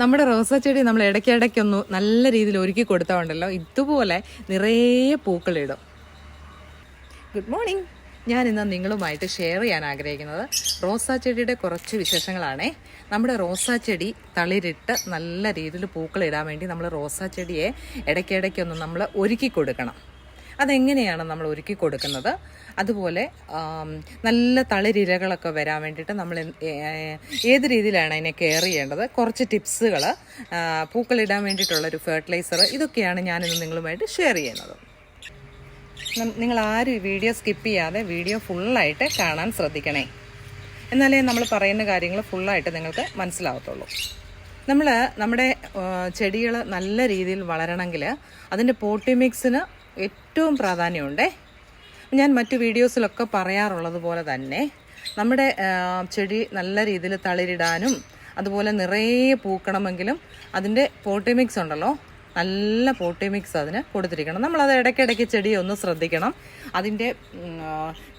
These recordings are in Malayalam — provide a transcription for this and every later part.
നമ്മുടെ റോസാ ചെടി നമ്മൾ ഇടയ്ക്കിടയ്ക്കൊന്ന് നല്ല രീതിയിൽ ഒരുക്കി കൊടുത്താൽ ഉണ്ടല്ലോ ഇതുപോലെ നിറയെ പൂക്കളിടും. ഗുഡ് മോർണിംഗ് ഞാൻ ഇന്ന് നിങ്ങളുമായിട്ട് ഷെയർ ചെയ്യാൻ ആഗ്രഹിക്കുന്നത് റോസാ ചെടിയുടെ കുറച്ച് വിശേഷങ്ങളാണേ. നമ്മുടെ റോസാ ചെടി തളിരിട്ട് നല്ല രീതിയിൽ പൂക്കളിടാൻ വേണ്ടി നമ്മൾ റോസാ ചെടിയെ ഇടയ്ക്കിടയ്ക്കൊന്ന് നമ്മൾ ഒരുക്കി കൊടുക്കണം. അതെങ്ങനെയാണ് നമ്മൾ ഒരുക്കി കൊടുക്കുന്നത്? അതുപോലെ നല്ല തളിരിലകളൊക്കെ വരാൻ വേണ്ടിയിട്ട് നമ്മൾ ഏത് രീതിയിലാണ് അതിനെ കെയർ ചെയ്യേണ്ടത്? കുറച്ച് ടിപ്സുകൾ പൂക്കളിടാൻ വേണ്ടിയിട്ടുള്ള ഒരു ഫെർട്ടിലൈസർ ഇതൊക്കെയാണ് ഞാനിന്ന് നിങ്ങളുമായിട്ട് ഷെയർ ചെയ്യുന്നത്. നിങ്ങൾ ആരും ഈ വീഡിയോ സ്കിപ്പ് ചെയ്യാതെ വീഡിയോ ഫുള്ളായിട്ട് കാണാൻ ശ്രദ്ധിക്കണേ. എന്നാലേ നമ്മൾ പറയുന്ന കാര്യങ്ങൾ ഫുള്ളായിട്ട് നിങ്ങൾക്ക് മനസ്സിലാവത്തുള്ളൂ. നമ്മൾ നമ്മുടെ ചെടികൾ നല്ല രീതിയിൽ വളരണമെങ്കിൽ അതിന്റെ പോട്ടി മിക്സിന് ഏറ്റവും പ്രാധാന്യമുണ്ടേ. ഞാൻ മറ്റു വീഡിയോസിലൊക്കെ പറയാറുള്ളത് പോലെ തന്നെ നമ്മുടെ ചെടി നല്ല രീതിയിൽ തളിരിടാനും അതുപോലെ നിറയെ പൂക്കണമെങ്കിലും അതിന്റെ പോട്ടിമിക്സ് ഉണ്ടല്ലോ. നല്ല പോട്ടിമിക്സ് അതിന് കൊടുത്തിരിക്കണം. നമ്മളത് ഇടയ്ക്കിടയ്ക്ക് ചെടി ഒന്ന് ശ്രദ്ധിക്കണം. അതിന്റെ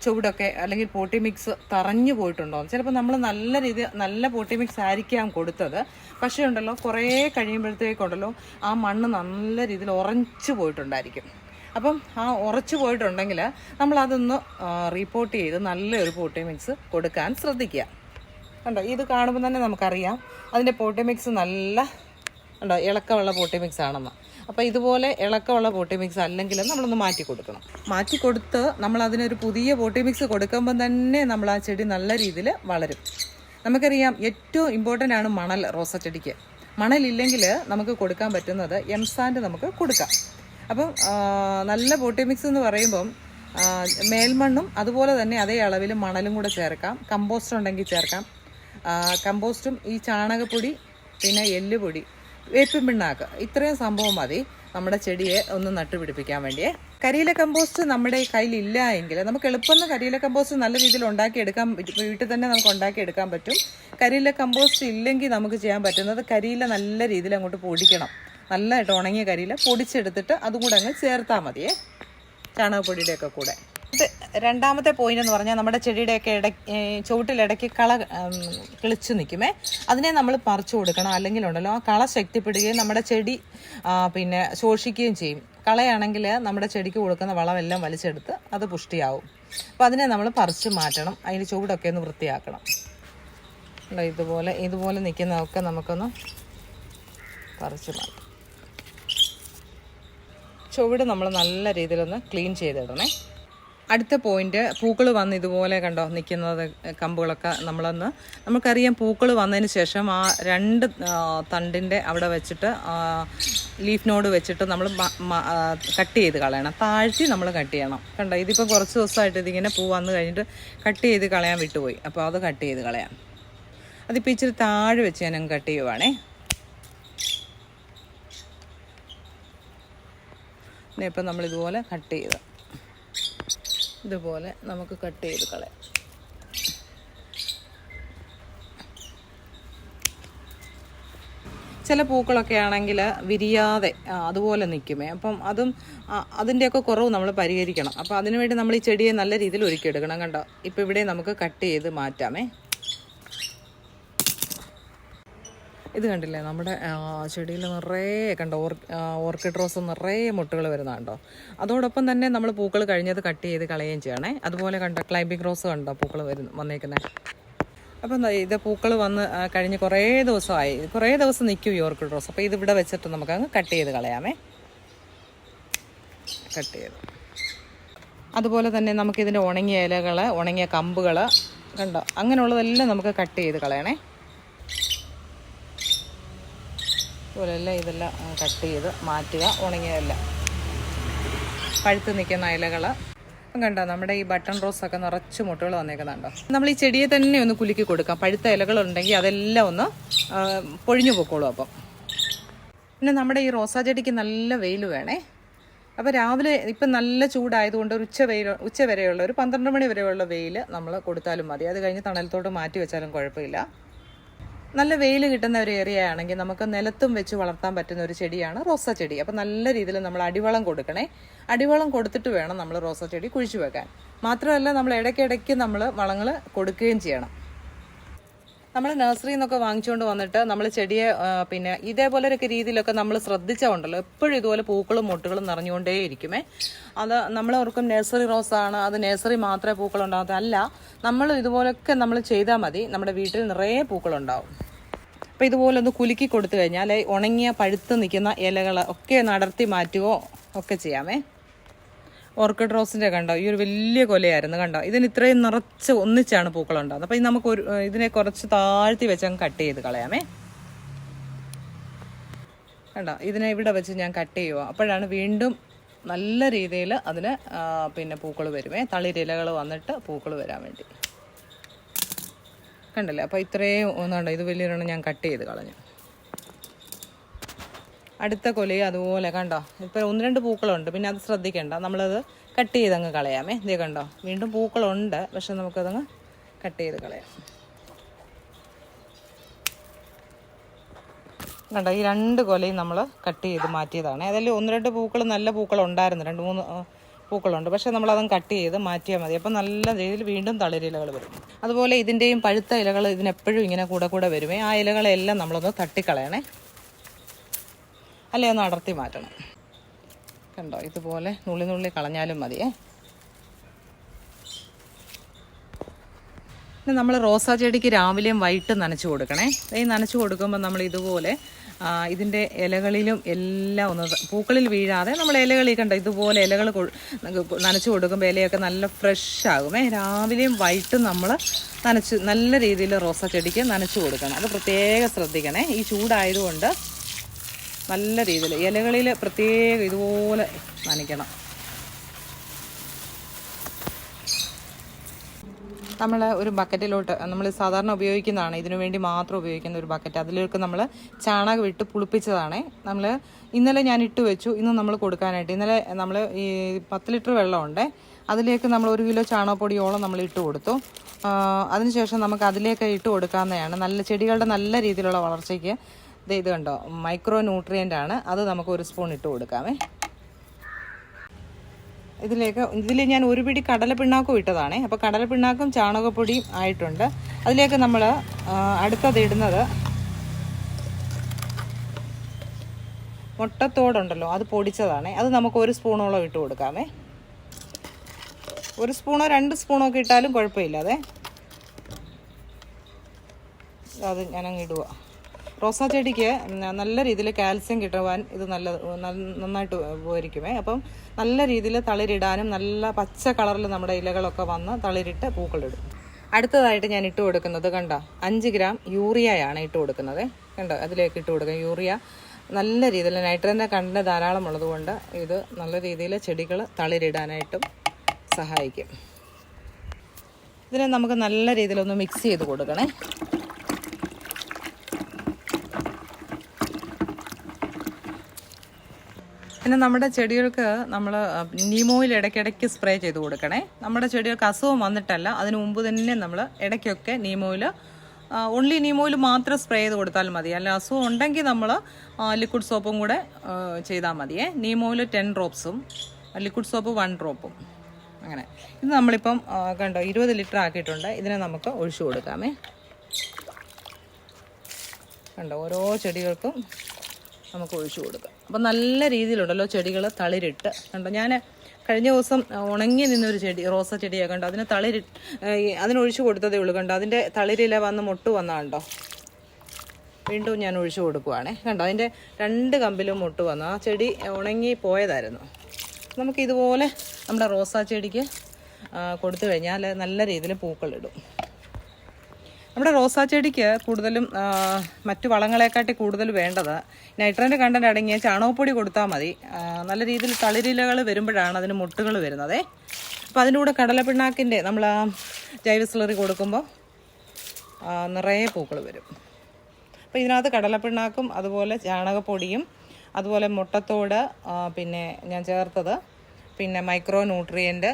ചുവടൊക്കെ അല്ലെങ്കിൽ പോട്ടിമിക്സ് തറഞ്ഞു പോയിട്ടുണ്ടോ ചിലപ്പോൾ നമ്മൾ നല്ല രീതി നല്ല പോട്ടിമിക്സ് ആയിരിക്കാം കൊടുത്തത്. പക്ഷേ ഉണ്ടല്ലോ കുറേ കഴിയുമ്പോഴത്തേക്കുണ്ടല്ലോ ആ മണ്ണ് നല്ല രീതിയിൽ ഉറച്ചു പോയിട്ടുണ്ടായിരിക്കും. അപ്പം ആ ഉറച്ചു പോയിട്ടുണ്ടെങ്കിൽ നമ്മളതൊന്ന് റിപ്പോർട്ട് ചെയ്ത് നല്ലൊരു പോട്ടി മിക്സ് കൊടുക്കാൻ ശ്രദ്ധിക്കുക. കണ്ടോ ഇത് കാണുമ്പോൾ തന്നെ നമുക്കറിയാം. അതിന്റെ പോട്ടി മിക്സ് നല്ല ഉണ്ടോ ഇളക്കമുള്ള പോട്ടി മിക്സ് ആണെന്ന്. അപ്പോൾ ഇതുപോലെ ഇളക്കമുള്ള പോട്ടി മിക്സ് അല്ലെങ്കിൽ നമ്മളൊന്ന് മാറ്റി കൊടുക്കണം. മാറ്റി കൊടുത്ത് നമ്മൾ അതിനൊരു പുതിയ പോട്ടി മിക്സ് കൊടുക്കുമ്പോൾ തന്നെ നമ്മൾ ആ ചെടി നല്ല രീതിയിൽ വളരും. നമുക്കറിയാം ഏറ്റവും ഇമ്പോർട്ടന്റ് ആണ് മണൽ റോസ ചെടിക്ക്. മണലില്ലെങ്കിൽ നമുക്ക് കൊടുക്കാൻ പറ്റുന്നത് എം സാൻഡ് നമുക്ക് കൊടുക്കാം. അപ്പം നല്ല പോട്ടി മിക്സ് എന്ന് പറയുമ്പം മേൽമണ്ണും അതുപോലെ തന്നെ അതേ അളവിൽ മണലും കൂടെ ചേർക്കാം. കമ്പോസ്റ്റ് ഉണ്ടെങ്കിൽ ചേർക്കാം. കമ്പോസ്റ്റും ഈ ചാണകപ്പൊടി പിന്നെ എല്ലുപൊടി വേപ്പിൻ പിണ്ണാക്ക് ഇത്രയും സംഭവം മതി നമ്മുടെ ചെടിയെ ഒന്ന് നട്ടുപിടിപ്പിക്കാൻ വേണ്ടിയേ. കരിയില കമ്പോസ്റ്റ് നമ്മുടെ കയ്യിലില്ല എങ്കിൽ നമുക്ക് എളുപ്പം കരിയില കമ്പോസ്റ്റ് നല്ല രീതിയിൽ ഉണ്ടാക്കിയെടുക്കാൻ. വീട്ടിൽ തന്നെ നമുക്ക് ഉണ്ടാക്കിയെടുക്കാൻ പറ്റും. കരിയില കമ്പോസ്റ്റ് ഇല്ലെങ്കിൽ നമുക്ക് ചെയ്യാൻ പറ്റുന്നത് കരിയില നല്ല രീതിയിൽ അങ്ങോട്ട് പൊടിക്കണം. നല്ലതായിട്ട് ഉണങ്ങിയ കരിയില പൊടിച്ചെടുത്തിട്ട് അതും കൂടെ അങ്ങ് ചേർത്താൽ മതിയേ ചാണകപ്പൊടിയുടെ ഒക്കെ കൂടെ. രണ്ടാമത്തെ പോയിന്റ് എന്ന് പറഞ്ഞാൽ നമ്മുടെ ചെടിയുടെയൊക്കെ ഇട ചുവട്ടിലിടയ്ക്ക് കള കിളിച്ചു നിൽക്കുമേ അതിനെ നമ്മൾ പറിച്ചു കൊടുക്കണം. അല്ലെങ്കിൽ ഉണ്ടല്ലോ ആ കള ശക്തിപ്പെടുകയും നമ്മുടെ ചെടി പിന്നെ ശോഷിക്കുകയും ചെയ്യും. കളയാണെങ്കിൽ നമ്മുടെ ചെടിക്ക് കൊടുക്കുന്ന വളമെല്ലാം വലിച്ചെടുത്ത് അത് പുഷ്ടിയാവും. അപ്പോൾ അതിനെ നമ്മൾ പറിച്ച് മാറ്റണം. അതിന് ചുവടൊക്കെ ഒന്ന് വൃത്തിയാക്കണം. ഇതുപോലെ ഇതുപോലെ നിൽക്കുന്നതൊക്കെ നമുക്കൊന്ന് പറിച്ച് മാറ്റാം ചുവട് നമ്മൾ നല്ല രീതിയിലൊന്ന് ക്ലീൻ ചെയ്തിടണേ. അടുത്ത പോയിന്റ് പൂക്കൾ വന്ന് ഇതുപോലെ കണ്ടോ നിൽക്കുന്നത് കമ്പുകളൊക്കെ നമ്മളൊന്ന്. നമുക്കറിയാം പൂക്കൾ വന്നതിന് ശേഷം ആ രണ്ട് തണ്ടിന്റെ അവിടെ വെച്ചിട്ട് ലീഫ് നോട് വെച്ചിട്ട് നമ്മൾ കട്ട് ചെയ്ത് കളയണം. താഴ്ത്തി നമ്മൾ കട്ട് ചെയ്യണം. കണ്ടോ? ഇതിപ്പോൾ കുറച്ച് ദിവസമായിട്ട് ഇതിങ്ങനെ പൂ വന്നു കഴിഞ്ഞിട്ട് കട്ട് ചെയ്ത് കളയാൻ വിട്ടുപോയി. അപ്പോൾ അത് കട്ട് ചെയ്ത് കളയാം. അതിപ്പോൾ ഇച്ചിരി താഴെ വെച്ച് ഞാൻ കട്ട് ചെയ്യുവാണേ. ഇപ്പം നമ്മൾ ഇതുപോലെ കട്ട് ചെയ്ത്. ഇതുപോലെ നമുക്ക് കട്ട് ചെയ്ത് കളയാം. ചില പൂക്കളൊക്കെ ആണെങ്കിൽ വിരിയാതെ അതുപോലെ നിൽക്കുമേ. അപ്പം അതും അതിന്റെയൊക്കെ കുറവ് നമ്മൾ പരിഹരിക്കണം. അപ്പോൾ അതിനുവേണ്ടി നമ്മൾ ഈ ചെടിയെ നല്ല രീതിയിൽ ഒരുക്കിയെടുക്കണം കണ്ടോ? ഇപ്പോൾ ഇവിടെ നമുക്ക് കട്ട് ചെയ്ത് മാറ്റാമേ. ഇത് കണ്ടില്ലേ? നമ്മുടെ ചെടിയിൽ നിറയെ കണ്ടോ? ഓർ ഓർക്കിഡ് റോസ് നിറയെ മുട്ടുകൾ വരുന്നുണ്ടോ അതോടൊപ്പം തന്നെ നമ്മൾ പൂക്കൾ കഴിഞ്ഞത് കട്ട് ചെയ്ത് കളയുകയും ചെയ്യണേ. അതുപോലെ കണ്ടോ ക്ലൈമ്പിംഗ് റോസ് കണ്ടോ പൂക്കൾ വരുന്നു വന്നേക്കുന്നത് അപ്പം ഇത് പൂക്കൾ വന്ന് കഴിഞ്ഞ് കുറേ ദിവസമായി. കുറേ ദിവസം നിൽക്കും ഈ ഓർക്കിഡ് റോസ്. അപ്പോൾ ഇത് ഇവിടെ വെച്ചിട്ട് നമുക്ക് അങ്ങ് കട്ട് ചെയ്ത് കളയാമേ. കട്ട് ചെയ്ത്. അതുപോലെ തന്നെ നമുക്കിതിന്റെ ഉണങ്ങിയ ഇലകൾ ഉണങ്ങിയ കമ്പുകൾ കണ്ടോ? അങ്ങനെയുള്ളതെല്ലാം നമുക്ക് കട്ട് ചെയ്ത് കളയണേ. ഇതുപോലെല്ലാം ഇതെല്ലാം കട്ട് ചെയ്ത് മാറ്റുക ഉണങ്ങിയതെല്ലാം. പഴുത്ത് നിൽക്കുന്ന ഇലകൾ കണ്ടോ നമ്മുടെ ഈ ബട്ടൺ റോസ് ഒക്കെ നിറച്ച് മുട്ടുകൾ വന്നേക്കുന്നുണ്ടോ? നമ്മൾ ഈ ചെടിയെ തന്നെ ഒന്ന് കുലുക്കി കൊടുക്കാം. പഴുത്ത ഇലകളുണ്ടെങ്കിൽ അതെല്ലാം ഒന്ന് പൊഴിഞ്ഞു പൊക്കോളും അപ്പം. പിന്നെ നമ്മുടെ ഈ റോസാ ചെടിക്ക് നല്ല വെയിൽ വേണേ. അപ്പോൾ രാവിലെ ഇപ്പം നല്ല ചൂടായതുകൊണ്ട് ഒരു ഉച്ച വെയിൽ ഉച്ച വരെയുള്ള ഒരു പന്ത്രണ്ട് മണി വരെയുള്ള വെയിൽ നമ്മൾ കൊടുത്താലും മതി. അത് കഴിഞ്ഞ് തണലത്തോട്ട് മാറ്റി വെച്ചാലും കുഴപ്പമില്ല. നല്ല വെയിൽ കിട്ടുന്ന ഒരു ഏരിയ ആണെങ്കിൽ നമുക്ക് നിലത്തും വെച്ച് വളർത്താൻ പറ്റുന്ന ഒരു ചെടിയാണ് റോസ ചെടി. അപ്പോൾ നല്ല രീതിയിൽ നമ്മൾ അടിവളം കൊടുക്കണേ. അടിവളം കൊടുത്തിട്ട് വേണം നമ്മൾ റോസ ചെടി കുഴിച്ചു വെക്കാൻ. മാത്രമല്ല നമ്മൾ ഇടയ്ക്കിടയ്ക്ക് നമ്മൾ വളങ്ങൾ കൊടുക്കുകയും ചെയ്യണം. നമ്മൾ നഴ്സറിയിൽ നിന്നൊക്കെ വാങ്ങിച്ചുകൊണ്ട് വന്നിട്ട് നമ്മൾ ചെടിയെ പിന്നെ ഇതേപോലൊക്കെ രീതിയിലൊക്കെ നമ്മൾ ശ്രദ്ധിച്ചുണ്ടല്ലോ എപ്പോഴും ഇതുപോലെ പൂക്കളും മുട്ടുകളും നിറഞ്ഞുകൊണ്ടേ ഇരിക്കുമേ. അത് നമ്മൾ ഓർക്കും നഴ്സറി ആണ്. അത് നഴ്സറി മാത്രമേ പൂക്കളുണ്ടാകത്തല്ല നമ്മൾ ഇതുപോലൊക്കെ നമ്മൾ ചെയ്താൽ മതി. നമ്മുടെ വീട്ടിൽ നിറയെ പൂക്കളുണ്ടാവും. അപ്പോൾ ഇതുപോലെ ഒന്ന് കുലുക്കി കൊടുത്തു കഴിഞ്ഞാൽ ഉണങ്ങിയ പഴുത്ത് നിൽക്കുന്ന ഇലകൾ ഒക്കെ നടർത്തി മാറ്റുകയോ ഒക്കെ ചെയ്യാമേ. ഓർക്കിഡ് റോസിന്റെ കണ്ടോ? ഈ ഒരു വലിയ കൊലയായിരുന്നു കണ്ടോ? ഇതിന് ഇത്രയും നിറച്ച് ഒന്നിച്ചാണ് പൂക്കളുണ്ടാകുന്നത്. അപ്പോൾ ഇത് നമുക്ക് ഒരു ഇതിനെ കുറച്ച് താഴ്ത്തി വെച്ച് അങ്ങ് കട്ട് ചെയ്ത് കളയാമേ. കണ്ടോ? ഇതിനെ ഇവിടെ വെച്ച് ഞാൻ കട്ട് ചെയ്യുക അപ്പോഴാണ് വീണ്ടും നല്ല രീതിയിൽ അതിന് പിന്നെ പൂക്കൾ വരുമേ. തളിരിലകൾ വന്നിട്ട് പൂക്കൾ വരാൻ വേണ്ടി. കണ്ടല്ലേ? അപ്പോൾ ഇത്രയും ഒന്നുണ്ട് ഇത് വലിയൊരെണ്ണം ഞാൻ കട്ട് ചെയ്ത് കളഞ്ഞു. അടുത്ത കൊലയും അതുപോലെ കണ്ടോ? ഇപ്പോൾ ഒന്ന് രണ്ട് പൂക്കളുണ്ട്. പിന്നെ അത് ശ്രദ്ധിക്കേണ്ട. നമ്മളത് കട്ട് ചെയ്തങ്ങ് കളയാമേ. ഇതേ കണ്ടോ? വീണ്ടും പൂക്കളുണ്ട്. പക്ഷെ നമുക്കതങ്ങ് കട്ട് ചെയ്ത് കളയാം. കണ്ടോ? ഈ രണ്ട് കൊലയും നമ്മൾ കട്ട് ചെയ്ത് മാറ്റിയതാണ്. ഏതായാലും ഒന്ന് രണ്ട് പൂക്കൾ നല്ല പൂക്കൾ ഉണ്ടായിരുന്നു രണ്ട് മൂന്ന് പൂക്കളുണ്ട്. പക്ഷെ നമ്മളതും കട്ട് ചെയ്ത് മാറ്റിയാൽ മതി. അപ്പം നല്ല രീതിയിൽ വീണ്ടും തളിരിലകൾ വരും. അതുപോലെ ഇതിന്റെയും പഴുത്ത ഇലകൾ ഇതിനെപ്പോഴും ഇങ്ങനെ കൂടെ കൂടെ വരുമേ ആ ഇലകളെല്ലാം നമ്മളൊന്ന് തട്ടിക്കളയണേ. അല്ലേ ഒന്ന് അടർത്തി മാറ്റണം. കണ്ടോ ഇതുപോലെ നുള്ളി നുള്ളി കളഞ്ഞാലും മതിയേ. പിന്നെ നമ്മൾ റോസാ ചെടിക്ക് രാവിലെയും വൈകിട്ട് നനച്ചു കൊടുക്കണേ. ഈ നനച്ചു കൊടുക്കുമ്പോൾ നമ്മൾ ഇതുപോലെ ഇതിന്റെ ഇലകളിലും എല്ലാം ഒന്ന് പൂക്കളിൽ വീഴാതെ നമ്മൾ ഇലകളിൽ കണ്ട? ഇതുപോലെ ഇലകൾ നനച്ചു കൊടുക്കുമ്പോൾ ഇലയൊക്കെ നല്ല ഫ്രഷ് ആകുമേ രാവിലെയും വൈകിട്ടും നമ്മൾ നനച്ച് നല്ല രീതിയിൽ റോസാ ചെടിക്ക് നനച്ചു കൊടുക്കണം. അത് പ്രത്യേകം ശ്രദ്ധിക്കണേ. ഈ ചൂടായതുകൊണ്ട് നല്ല രീതിയിൽ ഇലകളിൽ പ്രത്യേകം ഇതുപോലെ നനയ്ക്കണം. നമ്മൾ ഒരു ബക്കറ്റിലോട്ട് നമ്മൾ സാധാരണ ഉപയോഗിക്കുന്നതാണ്. ഇതിനു വേണ്ടി മാത്രം ഉപയോഗിക്കുന്ന ഒരു ബക്കറ്റ്. അതിലേക്ക് നമ്മൾ ചാണകം ഇട്ട് പുളിപ്പിച്ചതാണ്. നമ്മൾ ഇന്നലെ ഞാൻ ഇട്ട് വെച്ചു. ഇന്ന് നമ്മൾ കൊടുക്കാനായിട്ട്. ഇന്നലെ നമ്മൾ ഈ പത്ത് ലിറ്റർ വെള്ളമുണ്ടേ. അതിലേക്ക് നമ്മൾ ഒരു കിലോ ചാണകപ്പൊടിയോളം നമ്മൾ ഇട്ട് കൊടുത്തു. അതിനുശേഷം നമുക്ക് അതിലേക്ക് ഇട്ട് കൊടുക്കാവുന്നതാണ്. നല്ല ചെടികളുടെ നല്ല രീതിയിലുള്ള വളർച്ചയ്ക്ക് ഇത് കണ്ടോ മൈക്രോ ന്യൂട്രിയന്റ് ആണ്. അത് നമുക്ക് ഒരു സ്പൂൺ ഇട്ട് കൊടുക്കാമേ ഇതിലേക്ക് ഇതിൽ ഞാൻ ഒരു പിടി കടല പിണ്ണാക്കും ഇട്ടതാണേ. അപ്പോൾ കടല പിണ്ണാക്കും ചാണകപ്പൊടിയും ആയിട്ടുണ്ട്. അതിലേക്ക് നമ്മൾ അടുത്തത് ഇടുന്നത് മുട്ടത്തോടുണ്ടല്ലോ അത് പൊടിച്ചതാണേ. അത് നമുക്ക് ഒരു സ്പൂണോളം ഇട്ട് കൊടുക്കാമേ. ഒരു സ്പൂണോ രണ്ട് സ്പൂണോ ഒക്കെ ഇട്ടാലും കുഴപ്പമില്ല അതെ? അത് ഞാനങ്ങ് ഇടുക റോസാ ചെടിക്ക് നല്ല രീതിയിൽ കാൽസ്യം കിട്ടുവാൻ ഇത് നല്ല നന്നായിട്ട് ഉപകരിക്കുമേ. അപ്പം നല്ല രീതിയിൽ തളിരിടാനും നല്ല പച്ച കളറിൽ നമ്മുടെ ഇലകളൊക്കെ വന്ന് തളിരിട്ട് പൂക്കളിടും. അടുത്തതായിട്ട് ഞാൻ ഇട്ട് കൊടുക്കുന്നത് കണ്ടോ? അഞ്ച് ഗ്രാം യൂറിയയാണ് ഇട്ട് കൊടുക്കുന്നത്. കണ്ടോ? അതിലേക്ക് ഇട്ട് കൊടുക്കുക യൂറിയ നല്ല രീതിയിൽ നൈട്രജന്റെ കണ്ണിന് ധാരാളം ഉള്ളതുകൊണ്ട് ഇത് നല്ല രീതിയിൽ ചെടികൾ തളിരിടാനായിട്ടും സഹായിക്കും. ഇതിനെ നമുക്ക് നല്ല രീതിയിലൊന്ന് മിക്സ് ചെയ്ത് കൊടുക്കണേ. പിന്നെ നമ്മുടെ ചെടികൾക്ക് നമ്മൾ നീമോയിൽ ഇടയ്ക്കിടയ്ക്ക് സ്പ്രേ ചെയ്ത് കൊടുക്കണേ. നമ്മുടെ ചെടികൾക്ക് അസുഖം വന്നിട്ടല്ല അതിന് മുമ്പ് തന്നെ നമ്മൾ ഇടയ്ക്കൊക്കെ നീമോയിൽ ഓൺലി നീമോയിൽ മാത്രം സ്പ്രേ ചെയ്ത് കൊടുത്താൽ മതി. അല്ല അസുഖം ഉണ്ടെങ്കിൽ നമ്മൾ ലിക്വിഡ് സോപ്പും കൂടെ ചെയ്താൽ മതിയേ. നീമോയിൽ ടെൻ ഡ്രോപ്സും ലിക്വിഡ് സോപ്പ് വൺ ഡ്രോപ്പും അങ്ങനെ. ഇത് നമ്മളിപ്പം കണ്ടോ ഇരുപത് ലിറ്റർ ആക്കിയിട്ടുണ്ട്. ഇതിനെ നമുക്ക് ഒഴിച്ചു കൊടുക്കാമേ. കണ്ടോ ഓരോ ചെടികൾക്കും നമുക്ക് ഒഴിച്ചു കൊടുക്കാം. അപ്പം നല്ല രീതിയിലുണ്ടല്ലോ ചെടികൾ തളിരിട്ട്. കണ്ടോ ഞാൻ കഴിഞ്ഞ ദിവസം ഉണങ്ങി നിന്നൊരു ചെടി റോസ ചെടിയൊക്കെ കണ്ടോ അതിന് തളിരി അതിനൊഴിച്ചു കൊടുത്തതേ ഉള്ളൂ കണ്ടോ അതിന്റെ തളിരില വന്ന് മുട്ട് വന്നാണ്ടോ വീണ്ടും ഞാൻ ഒഴിച്ചു കൊടുക്കുവാണേ. കണ്ടോ അതിന്റെ രണ്ട് കമ്പിലും മുട്ട് വന്നു. ആ ചെടി ഉണങ്ങി പോയതായിരുന്നു. നമുക്ക് ഇതുപോലെ നമ്മുടെ റോസാ ചെടിക്ക് കൊടുത്തു കഴിഞ്ഞാൽ നല്ല രീതിയിൽ പൂക്കളിടും. നമ്മുടെ റോസാ ചെടിക്ക് കൂടുതലും മറ്റു വളങ്ങളെക്കാട്ടി കൂടുതൽ വേണ്ടത് നൈട്രജന്റെ കണ്ടന്റ് അടങ്ങിയ ചാണകപ്പൊടി കൊടുത്താൽ മതി. നല്ല രീതിയിൽ തളിരിലകൾ വരുമ്പോഴാണ് അതിന് മുട്ടുകൾ വരുന്നത്. അപ്പോൾ അതിന്റെ കൂടെ നമ്മൾ ആ ജൈവ സ്ലറി കൊടുക്കുമ്പോൾ നിറയെ പൂക്കൾ വരും. അപ്പോൾ ഇതിനകത്ത് കടലപ്പിണ്ണാക്കും അതുപോലെ ചാണകപ്പൊടിയും അതുപോലെ മുട്ടത്തോട് പിന്നെ ഞാൻ ചേർത്തത് പിന്നെ മൈക്രോ ന്യൂട്രിയന്റ്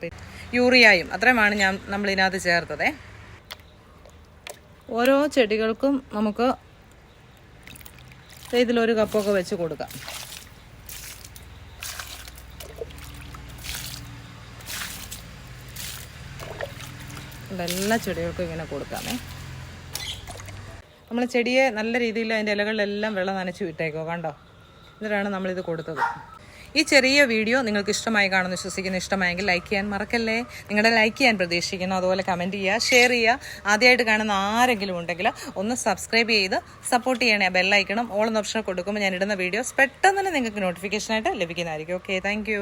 പിന്നെ യൂറിയായും അത്രയുമാണ് ഞാൻ നമ്മളിതിനകത്ത് ചേർത്തതേ. ഓരോ ചെടികൾക്കും നമുക്ക് ഇതിലൊരു കപ്പൊക്കെ വെച്ച് കൊടുക്കാം. എല്ലാ ചെടികൾക്കും ഇങ്ങനെ കൊടുക്കാമേ. നമ്മൾ ചെടിയെ നല്ല രീതിയിൽ അതിന്റെ ഇലകളിലെല്ലാം വെള്ളം നനച്ച് വിട്ടേക്കോ കണ്ടോ? എന്നിട്ടാണ് നമ്മളിത് കൊടുത്തത്. ഈ ചെറിയ വീഡിയോ നിങ്ങൾക്ക് ഇഷ്ടമായി കാണുമെന്ന് വിശ്വസിക്കുന്നു ഇഷ്ടമായെങ്കിൽ ലൈക്ക് ചെയ്യാൻ മറക്കല്ലേ? നിങ്ങളുടെ ലൈക്ക് ചെയ്യാൻ പ്രതീക്ഷിക്കുന്നു. അതുപോലെ കമന്റ് ചെയ്യുക ഷെയർ ചെയ്യുക. ആദ്യമായിട്ട് കാണുന്ന ആരെങ്കിലും ഉണ്ടെങ്കിൽ ഒന്ന് സബ്സ്ക്രൈബ് ചെയ്ത് സപ്പോർട്ട് ചെയ്യണേ ബെല്ലൈക്കണം ഓൾ ഓപ്ഷൻ കൊടുക്കുമ്പോൾ ഞാൻ ഇടുന്ന വീഡിയോസ് പെട്ടെന്ന് തന്നെ നിങ്ങൾക്ക് നോട്ടിഫിക്കേഷനായിട്ട് ലഭിക്കുന്നതായിരിക്കും. Okay thank